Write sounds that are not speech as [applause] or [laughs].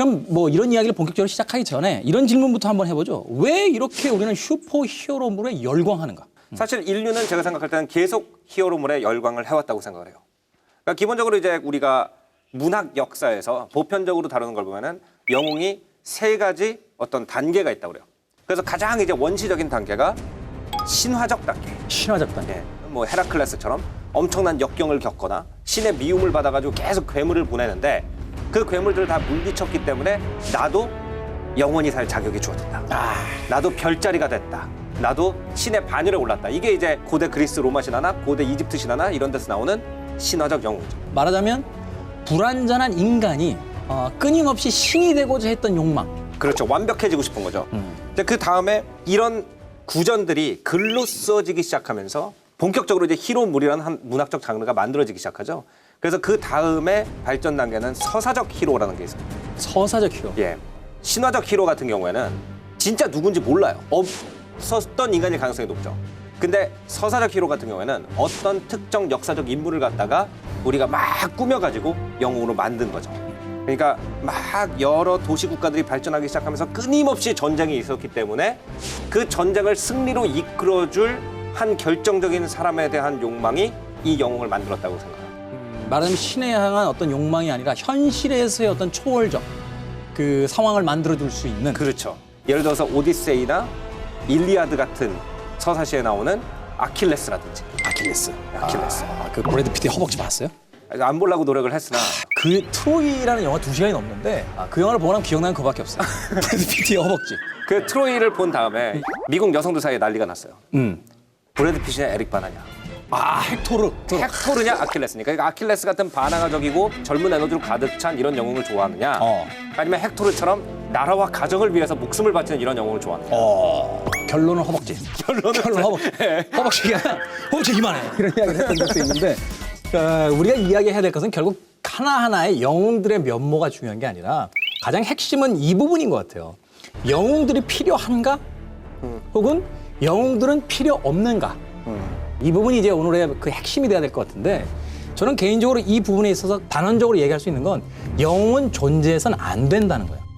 그럼 뭐 이런 이야기를 본격적으로 시작하기 전에 이런 질문부터 한번 해보죠. 왜 이렇게 우리는 슈퍼 히어로물에 열광하는가? 사실 인류는 제가 생각할 때는 계속 히어로물에 열광을 해왔다고 생각을 해요. 그러니까 기본적으로 이제 우리가 문학 역사에서 보편적으로 다루는 걸 보면은 영웅이 세 가지 어떤 단계가 있다고 그래요. 그래서 가장 이제 원시적인 단계가 신화적 단계. 신화적 단계. 예, 뭐 헤라클레스처럼 엄청난 역경을 겪거나 신의 미움을 받아가지고 계속 괴물을 보내는데 그 괴물들을 다 물리쳤기 때문에 나도 영원히 살 자격이 주어졌다. 나도 별자리가 됐다. 나도 신의 반열에 올랐다. 이게 이제 고대 그리스 로마 신화나 고대 이집트 신화나 이런 데서 나오는 신화적 영웅이죠. 말하자면 불완전한 인간이 어, 끊임없이 신이 되고자 했던 욕망. 그렇죠. 완벽해지고 싶은 거죠. 근데 그 다음에 이런 구전들이 글로 써지기 시작하면서 본격적으로 이제 히로물이라는 한 문학적 장르가 만들어지기 시작하죠. 그래서 그 다음에 발전 단계는 서사적 히로라는 게 있습니다. 서사적 히로. 예. 신화적 히로 같은 경우에는 진짜 누군지 몰라요. 없었던 인간일 가능성이 높죠. 근데 서사적 히로 같은 경우에는 어떤 특정 역사적 인물을 갖다가 우리가 막 꾸며가지고 영웅으로 만든 거죠. 그러니까 막 여러 도시 국가들이 발전하기 시작하면서 끊임없이 전쟁이 있었기 때문에 그 전쟁을 승리로 이끌어줄 한 결정적인 사람에 대한 욕망이 이 영웅을 만들었다고 생각합니다. 말하자면 신에 향한 어떤 욕망이 아니라 현실에서의 어떤 초월적 그 상황을 만들어줄 수 있는 그렇죠. 예를 들어서 오디세이나 일리아드 같은 서사시에 나오는 아킬레스라든지 아킬레스. 아킬레스. 아, 그 브래드 피트의 허벅지 봤어요? 안 보려고 노력을 했으나 그 트로이라는 영화 두 시간이 넘는데 아, 그 영화를 보고 나면 기억나는 그밖에 없어요. [laughs] 브래드 피트의 허벅지. 그 트로이를 본 다음에 미국 여성들 사이에 난리가 났어요. 음. 브래드 피시냐 에릭 바나냐. 아 헥토르. 헥토르냐 아킬레스니까 그러니까 아킬레스 같은 반항아적이고 젊은 에너지로 가득 찬 이런 영웅을 좋아하느냐 어. 아니면 헥토르처럼 나라와 가정을 위해서 목숨을 바치는 이런 영웅을 좋아하느냐 어. 결론은 허벅지. [laughs] 결론은 결론 허벅지. 허벅지가 [laughs] 허벅지 이만해. 이런 이야기를 했던 적도 있는데 어, 우리가 이야기해야 될 것은 결국 하나하나의 영웅들의 면모가 중요한 게 아니라 가장 핵심은 이 부분인 것 같아요. 영웅들이 필요한가? 혹은 영웅들은 필요 없는가? 이 부분이 이제 오늘의 그 핵심이 돼야 될 것 같은데 저는 개인적으로 이 부분에 있어서 단언적으로 얘기할 수 있는 건 영웅은 존재해서는 안 된다는 거예요.